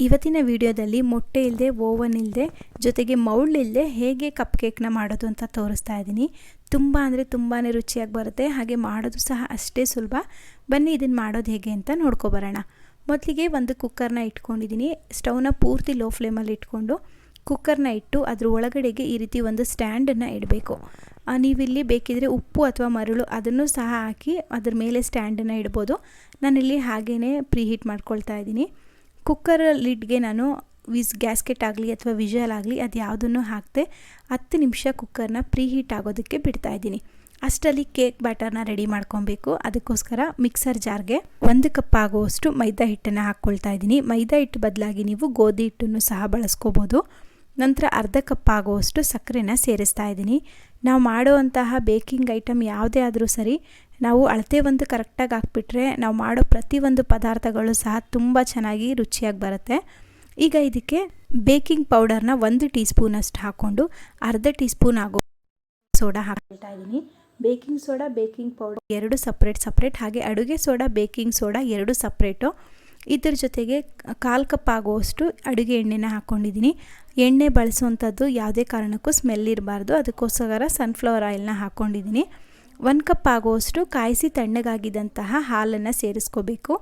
ಇವತ್ತಿನ ವಿಡಿಯೋದಲ್ಲಿ ಮೊಟ್ಟೆ ಇಲ್ಲದೆ, ಓವನ್ ಇಲ್ಲದೆ, ಜೊತೆಗೆ ಮೌಲ್ ಇಲ್ಲದೆ ಹೇಗೆ ಕಪ್ ಕೇಕ್ನ ಮಾಡೋದು ಅಂತ ತೋರಿಸ್ತಾ ಇದ್ದೀನಿ. ತುಂಬ ಅಂದರೆ ತುಂಬಾ ರುಚಿಯಾಗಿ ಬರುತ್ತೆ. ಹಾಗೆ ಮಾಡೋದು ಸಹ ಅಷ್ಟೇ ಸುಲಭ. ಬನ್ನಿ ಇದನ್ನು ಮಾಡೋದು ಹೇಗೆ ಅಂತ ನೋಡ್ಕೊಬರೋಣ ಮೊದಲಿಗೆ ಒಂದು ಕುಕ್ಕರ್ನ ಇಟ್ಕೊಂಡಿದ್ದೀನಿ. ಸ್ಟೌವ್ನ ಪೂರ್ತಿ ಲೋ ಫ್ಲೇಮಲ್ಲಿ ಇಟ್ಕೊಂಡು ಕುಕ್ಕರ್ನ ಇಟ್ಟು ಅದ್ರ ಒಳಗಡೆಗೆ ಈ ರೀತಿ ಒಂದು ಸ್ಟ್ಯಾಂಡನ್ನು ಇಡಬೇಕು. ನೀವಿಲ್ಲಿ ಬೇಕಿದ್ರೆ ಉಪ್ಪು ಅಥವಾ ಮರಳು ಅದನ್ನು ಸಹ ಹಾಕಿ ಅದ್ರ ಮೇಲೆ ಸ್ಟ್ಯಾಂಡನ್ನು ಇಡ್ಬೋದು. ನಾನಿಲ್ಲಿ ಹಾಗೇ ಪ್ರೀಹೀಟ್ ಮಾಡ್ಕೊಳ್ತಾ ಇದ್ದೀನಿ. ಕುಕ್ಕರ್ ಲಿಡ್ಗೆ ನಾನು ವಿಸ್ ಗ್ಯಾಸ್ಕೆಟ್ ಆಗಲಿ ಅಥವಾ ವಿಜಲ್ ಆಗಲಿ ಅದು ಯಾವುದನ್ನು ಹಾಕದೆ ಹತ್ತು ನಿಮಿಷ ಕುಕ್ಕರ್ನ ಪ್ರೀ ಹೀಟ್ ಆಗೋದಕ್ಕೆ ಬಿಡ್ತಾ ಇದ್ದೀನಿ. ಅಷ್ಟರಲ್ಲಿ ಕೇಕ್ ಬ್ಯಾಟರ್ನ ರೆಡಿ ಮಾಡ್ಕೊಬೇಕು. ಅದಕ್ಕೋಸ್ಕರ ಮಿಕ್ಸರ್ ಜಾರ್ಗೆ ಒಂದು ಕಪ್ ಆಗುವಷ್ಟು ಮೈದಾ ಹಿಟ್ಟನ್ನು ಹಾಕ್ಕೊಳ್ತಾ ಇದ್ದೀನಿ. ಮೈದಾ ಹಿಟ್ಟು ಬದಲಾಗಿ ನೀವು ಗೋಧಿ ಹಿಟ್ಟನ್ನು ಸಹ ಬಳಸ್ಕೋಬೋದು. ನಂತರ ಅರ್ಧ ಕಪ್ ಆಗುವಷ್ಟು ಸಕ್ಕರೆನ ಸೇರಿಸ್ತಾ ಇದ್ದೀನಿ. ನಾವು ಮಾಡುವಂತಹ ಬೇಕಿಂಗ್ ಐಟಮ್ ಯಾವುದೇ ಆದರೂ ಸರಿ ನಾವು ಅಳತೆ ಒಂದು ಕರೆಕ್ಟಾಗಿ ಹಾಕ್ಬಿಟ್ರೆ ನಾವು ಮಾಡೋ ಪ್ರತಿಯೊಂದು ಪದಾರ್ಥಗಳು ಸಹ ತುಂಬ ಚೆನ್ನಾಗಿ ರುಚಿಯಾಗಿ ಬರುತ್ತೆ. ಈಗ ಇದಕ್ಕೆ ಬೇಕಿಂಗ್ ಪೌಡರ್ನ ಒಂದು ಟೀ ಸ್ಪೂನಷ್ಟು ಹಾಕ್ಕೊಂಡು ಅರ್ಧ ಟೀ ಸ್ಪೂನ್ ಆಗೋ ಸೋಡಾ ಹಾಕ್ಕೊಳ್ತಾ ಇದ್ದೀನಿ. ಬೇಕಿಂಗ್ ಸೋಡಾ, ಬೇಕಿಂಗ್ ಪೌಡರ್ ಎರಡು ಸಪ್ರೇಟ್ ಸಪ್ರೇಟ್ ಹಾಗೆ ಅಡುಗೆ ಸೋಡಾ, ಬೇಕಿಂಗ್ ಸೋಡಾ ಎರಡು ಸಪ್ರೇಟು. ಇದ್ರ ಜೊತೆಗೆ ಕಾಲು ಕಪ್ ಆಗುವಷ್ಟು ಅಡುಗೆ ಎಣ್ಣೆನ ಹಾಕ್ಕೊಂಡಿದ್ದೀನಿ. ಎಣ್ಣೆ ಬಳಸುವಂಥದ್ದು ಯಾವುದೇ ಕಾರಣಕ್ಕೂ ಸ್ಮೆಲ್ ಇರಬಾರ್ದು. ಅದಕ್ಕೋಸ್ಕರ ಸನ್ಫ್ಲವರ್ ಆಯಿಲ್ನ ಹಾಕ್ಕೊಂಡಿದ್ದೀನಿ. ಒಂದು ಕಪ್ ಆಗುವಷ್ಟು ಕಾಯಿಸಿ ತಣ್ಣಗಾಗಿದ್ದಂತಹ ಹಾಲನ್ನು ಸೇರಿಸ್ಕೋಬೇಕು.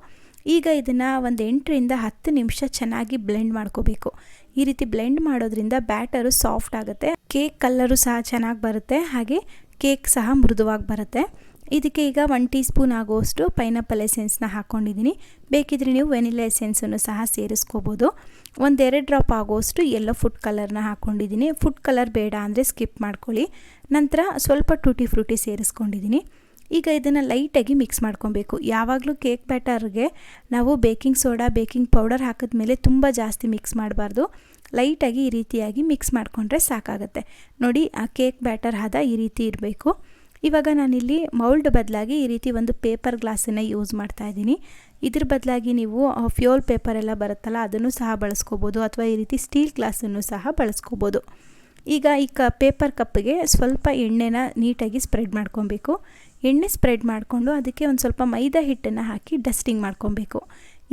ಈಗ ಇದನ್ನು ಒಂದು ಎಂಟರಿಂದ ಹತ್ತು ನಿಮಿಷ ಚೆನ್ನಾಗಿ ಬ್ಲೆಂಡ್ ಮಾಡ್ಕೋಬೇಕು. ಈ ರೀತಿ ಬ್ಲೆಂಡ್ ಮಾಡೋದ್ರಿಂದ ಬ್ಯಾಟರು ಸಾಫ್ಟ್ ಆಗುತ್ತೆ. ಕೇಕ್ ಕಲ್ಲರು ಸಹ ಚೆನ್ನಾಗಿ ಬರುತ್ತೆ. ಹಾಗೆ ಕೇಕ್ ಸಹ ಮೃದುವಾಗಿ ಬರುತ್ತೆ. ಇದಕ್ಕೆ ಈಗ ಒನ್ ಟೀ ಸ್ಪೂನ್ ಆಗುವಷ್ಟು ಪೈನಾಪಲ್ ಎಸೆನ್ಸ್ನ ಹಾಕ್ಕೊಂಡಿದ್ದೀನಿ ಬೇಕಿದ್ರೆ ನೀವು ವೆನಿಲಾ ಎಸೆನ್ಸನ್ನು ಸಹ ಸೇರಿಸ್ಕೋಬೋದು. ಒಂದೆರಡು ಡ್ರಾಪ್ ಆಗುವಷ್ಟು ಎಲ್ಲೋ ಫುಡ್ ಕಲರ್ನ ಹಾಕ್ಕೊಂಡಿದ್ದೀನಿ ಫುಡ್ ಕಲರ್ ಬೇಡ ಅಂದರೆ ಸ್ಕಿಪ್ ಮಾಡ್ಕೊಳ್ಳಿ. ನಂತರ ಸ್ವಲ್ಪ ಟೂಟಿ ಫ್ರೂಟಿ ಸೇರಿಸ್ಕೊಂಡಿದ್ದೀನಿ. ಈಗ ಇದನ್ನು ಲೈಟಾಗಿ ಮಿಕ್ಸ್ ಮಾಡ್ಕೊಬೇಕು. ಯಾವಾಗಲೂ ಕೇಕ್ ಬ್ಯಾಟರ್ಗೆ ನಾವು ಬೇಕಿಂಗ್ ಸೋಡಾ ಬೇಕಿಂಗ್ ಪೌಡರ್ ಹಾಕಿದ ಮೇಲೆ ತುಂಬ ಜಾಸ್ತಿ ಮಿಕ್ಸ್ ಮಾಡಬಾರ್ದು. ಲೈಟಾಗಿ ಈ ರೀತಿಯಾಗಿ ಮಿಕ್ಸ್ ಮಾಡಿಕೊಂಡ್ರೆ ಸಾಕಾಗುತ್ತೆ. ನೋಡಿ, ಆ ಕೇಕ್ ಬ್ಯಾಟರ್ ಹದ ಈ ರೀತಿ ಇರಬೇಕು. ಇವಾಗ ನಾನಿಲ್ಲಿ ಮೌಲ್ಡ್ ಬದಲಾಗಿ ಈ ರೀತಿ ಒಂದು ಪೇಪರ್ ಗ್ಲಾಸನ್ನು ಯೂಸ್ ಮಾಡ್ತಾ ಇದ್ದೀನಿ. ಇದ್ರ ಬದಲಾಗಿ ನೀವು ಫ್ಯೂಲ್ ಪೇಪರ್ ಎಲ್ಲ ಬರುತ್ತಲ್ಲ, ಅದನ್ನು ಸಹ ಬಳಸ್ಕೋಬೋದು, ಅಥವಾ ಈ ರೀತಿ ಸ್ಟೀಲ್ ಗ್ಲಾಸನ್ನು ಸಹ ಬಳಸ್ಕೋಬೋದು. ಈಗ ಈ ಕ ಪೇಪರ್ ಕಪ್ಗೆ ಸ್ವಲ್ಪ ಎಣ್ಣೆನ ನೀಟಾಗಿ ಸ್ಪ್ರೆಡ್ ಮಾಡ್ಕೊಬೇಕು. ಎಣ್ಣೆ ಸ್ಪ್ರೆಡ್ ಮಾಡಿಕೊಂಡು ಅದಕ್ಕೆ ಒಂದು ಸ್ವಲ್ಪ ಮೈದಾ ಹಿಟ್ಟನ್ನು ಹಾಕಿ ಡಸ್ಟಿಂಗ್ ಮಾಡ್ಕೊಬೇಕು.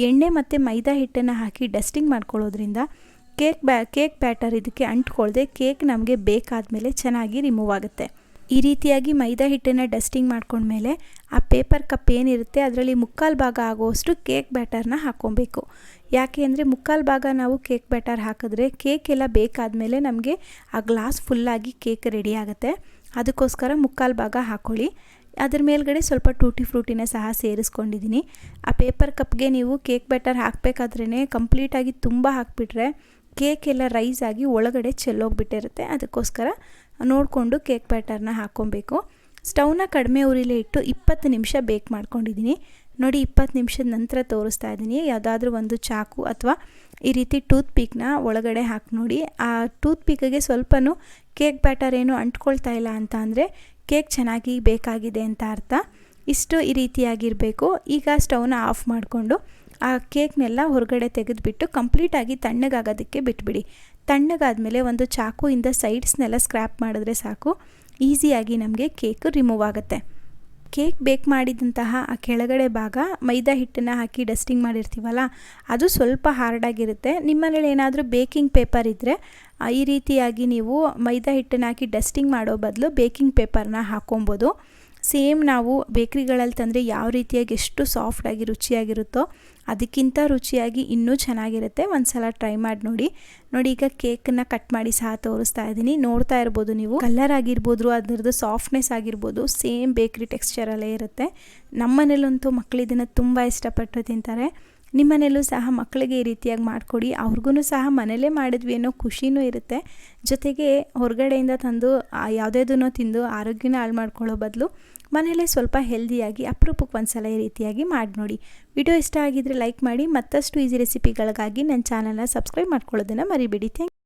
ಎಣ್ಣೆ ಮತ್ತು ಮೈದಾ ಹಿಟ್ಟನ್ನು ಹಾಕಿ ಡಸ್ಟಿಂಗ್ ಮಾಡ್ಕೊಳ್ಳೋದ್ರಿಂದ ಕೇಕ್ ಬ್ಯಾ ಕೇಕ್ ಬ್ಯಾಟರ್ ಇದಕ್ಕೆ ಅಂಟ್ಕೊಳ್ಳದೆ ಕೇಕ್ ನಮಗೆ ಬೇಕಾದಮೇಲೆ ಚೆನ್ನಾಗಿ ರಿಮೂವ್ ಆಗುತ್ತೆ. ಈ ರೀತಿಯಾಗಿ ಮೈದಾ ಹಿಟ್ಟನ್ನು ಡಸ್ಟಿಂಗ್ ಮಾಡ್ಕೊಂಡ್ಮೇಲೆ ಆ ಪೇಪರ್ ಕಪ್ ಏನಿರುತ್ತೆ ಅದರಲ್ಲಿ ಮುಕ್ಕಾಲು ಭಾಗ ಆಗುವಷ್ಟು ಕೇಕ್ ಬ್ಯಾಟರ್ನ ಹಾಕ್ಕೊಬೇಕು. ಯಾಕೆ ಅಂದರೆ ಮುಕ್ಕಾಲು ಭಾಗ ನಾವು ಕೇಕ್ ಬ್ಯಾಟರ್ ಹಾಕಿದ್ರೆ ಕೇಕ್ ಎಲ್ಲ ಬೇಕಾದಮೇಲೆ ನಮಗೆ ಆ ಗ್ಲಾಸ್ ಫುಲ್ಲಾಗಿ ಕೇಕ್ ರೆಡಿ ಆಗುತ್ತೆ. ಅದಕ್ಕೋಸ್ಕರ ಮುಕ್ಕಾಲು ಭಾಗ ಹಾಕ್ಕೊಳ್ಳಿ ಅದ್ರ ಮೇಲ್ಗಡೆ ಸ್ವಲ್ಪ ಟೂಟಿ ಫ್ರೂಟಿನ ಸಹ ಸೇರಿಸ್ಕೊಂಡಿದ್ದೀನಿ ಆ ಪೇಪರ್ ಕಪ್ಗೆ ನೀವು ಕೇಕ್ ಬ್ಯಾಟರ್ ಹಾಕಬೇಕಾದ್ರೇ ಕಂಪ್ಲೀಟಾಗಿ ತುಂಬ ಹಾಕಿಬಿಟ್ರೆ ಕೇಕ್ ಎಲ್ಲ ರೈಸ್ ಆಗಿ ಒಳಗಡೆ ಚೆಲ್ಲೋಗ್ಬಿಟ್ಟಿರುತ್ತೆ. ಅದಕ್ಕೋಸ್ಕರ ನೋಡಿಕೊಂಡು ಕೇಕ್ ಬ್ಯಾಟರ್ನ ಹಾಕ್ಕೊಬೇಕು. ಸ್ಟವ್ನ ಕಡಿಮೆ ಉರಿಲೇ ಇಟ್ಟು ಇಪ್ಪತ್ತು ನಿಮಿಷ ಬೇಕ್ ಮಾಡ್ಕೊಂಡಿದ್ದೀನಿ. ನೋಡಿ, ಇಪ್ಪತ್ತು ನಿಮಿಷದ ನಂತರ ತೋರಿಸ್ತಾ ಇದ್ದೀನಿ. ಯಾವುದಾದ್ರೂ ಒಂದು ಚಾಕು ಅಥವಾ ಈ ರೀತಿ ಟೂತ್ ಪೀಕ್ನ ಒಳಗಡೆ ಹಾಕಿ ನೋಡಿ. ಆ ಟೂತ್ ಪಿಕ್ಗೆ ಸ್ವಲ್ಪನೂ ಕೇಕ್ ಬ್ಯಾಟರ್ ಏನು ಅಂಟ್ಕೊಳ್ತಾ ಇಲ್ಲ ಅಂತ ಅಂದರೆ ಕೇಕ್ ಚೆನ್ನಾಗಿ ಬೇಕಾಗಿದೆ ಅಂತ ಅರ್ಥ. ಇಷ್ಟು ಈ ರೀತಿಯಾಗಿರಬೇಕು. ಈಗ ಸ್ಟವ್ನ ಆಫ್ ಮಾಡಿಕೊಂಡು ಆ ಕೇಕ್ನೆಲ್ಲ ಹೊರಗಡೆ ತೆಗೆದುಬಿಟ್ಟು ಕಂಪ್ಲೀಟಾಗಿ ತಣ್ಣಗಾಗೋದಕ್ಕೆ ಬಿಟ್ಬಿಡಿ. ತಣ್ಣಗಾದಮೇಲೆ ಒಂದು ಚಾಕುಯಿಂದ ಸೈಡ್ಸ್ನೆಲ್ಲ ಸ್ಕ್ರ್ಯಾಪ್ ಮಾಡಿದ್ರೆ ಸಾಕು. ಈಸಿಯಾಗಿ ನಮಗೆ ಕೇಕ್ ರಿಮೂವ್ ಆಗುತ್ತೆ. ಕೇಕ್ ಬೇಕ್ ಮಾಡಿದಂತಹ ಆ ಕೆಳಗಡೆ ಭಾಗ ಮೈದಾ ಹಿಟ್ಟನ್ನು ಹಾಕಿ ಡಸ್ಟಿಂಗ್ ಮಾಡಿರ್ತೀವಲ್ಲ, ಅದು ಸ್ವಲ್ಪ ಹಾರ್ಡಾಗಿರುತ್ತೆ ನಿಮ್ಮನೇಲಿ ಏನಾದರೂ ಬೇಕಿಂಗ್ ಪೇಪರ್ ಇದ್ದರೆ ಈ ರೀತಿಯಾಗಿ ನೀವು ಮೈದಾ ಹಿಟ್ಟನ್ನು ಹಾಕಿ ಡಸ್ಟಿಂಗ್ ಮಾಡೋ ಬದಲು ಬೇಕಿಂಗ್ ಪೇಪರ್ನ ಹಾಕೊಬೋದು. ಸೇಮ್ ನಾವು ಬೇಕ್ರಿಗಳಲ್ಲಿ ತಂದರೆ ಯಾವ ರೀತಿಯಾಗಿ ಎಷ್ಟು ಸಾಫ್ಟಾಗಿ ರುಚಿಯಾಗಿರುತ್ತೋ ಅದಕ್ಕಿಂತ ರುಚಿಯಾಗಿ ಇನ್ನೂ ಚೆನ್ನಾಗಿರುತ್ತೆ. ಒಂದು ಸಲ ಟ್ರೈ ಮಾಡಿ ನೋಡಿ. ನೋಡಿ, ಈಗ ಕೇಕನ್ನು ಕಟ್ ಮಾಡಿ ಸಹ ತೋರಿಸ್ತಾ ಇದ್ದೀನಿ. ನೋಡ್ತಾ ಇರ್ಬೋದು ನೀವು. ಕಲರ್ ಆಗಿರ್ಬೋದು, ಅದರದ್ದು ಸಾಫ್ಟ್ನೆಸ್ ಆಗಿರ್ಬೋದು, ಸೇಮ್ ಬೇಕ್ರಿ ಟೆಕ್ಸ್ಚರಲ್ಲೇ ಇರುತ್ತೆ. ನಮ್ಮ ಮನೇಲಂತೂ ಮಕ್ಕಳು ಇದನ್ನು ತುಂಬ ಇಷ್ಟಪಟ್ಟು ತಿಂತಾರೆ. ನಿಮ್ಮನೇಲೂ ಸಹ ಮಕ್ಕಳಿಗೆ ಈ ರೀತಿಯಾಗಿ ಮಾಡಿಕೊಡಿ. ಅವ್ರಿಗೂ ಸಹ ಮನೇಲೇ ಮಾಡಿದ್ವಿ ಅನ್ನೋ ಖುಷಿನೂ ಇರುತ್ತೆ. ಜೊತೆಗೆ ಹೊರಗಡೆಯಿಂದ ತಂದು ಯಾವುದೇದನ್ನೋ ತಿಂದು ಆರೋಗ್ಯನ ಹಾಳು ಮಾಡ್ಕೊಳ್ಳೋ ಬದಲು ಮನೇಲೇ ಸ್ವಲ್ಪ ಹೆಲ್ದಿಯಾಗಿ, ಅಪರೂಪಕ್ಕೆ ಒಂದ್ಸಲ ಈ ರೀತಿಯಾಗಿ ಮಾಡಿ ನೋಡಿ. ವಿಡಿಯೋ ಇಷ್ಟ ಆಗಿದ್ರೆ ಲೈಕ್ ಮಾಡಿ, ಮತ್ತಷ್ಟು ಈಸಿ ರೆಸಿಪಿಗಳಿಗಾಗಿ ನನ್ನ ಚಾನಲ್ನ ಸಬ್ಸ್ಕ್ರೈಬ್ ಮಾಡ್ಕೊಳ್ಳೋದನ್ನು ಮರಿಬೇಡಿ. ಥ್ಯಾಂಕ್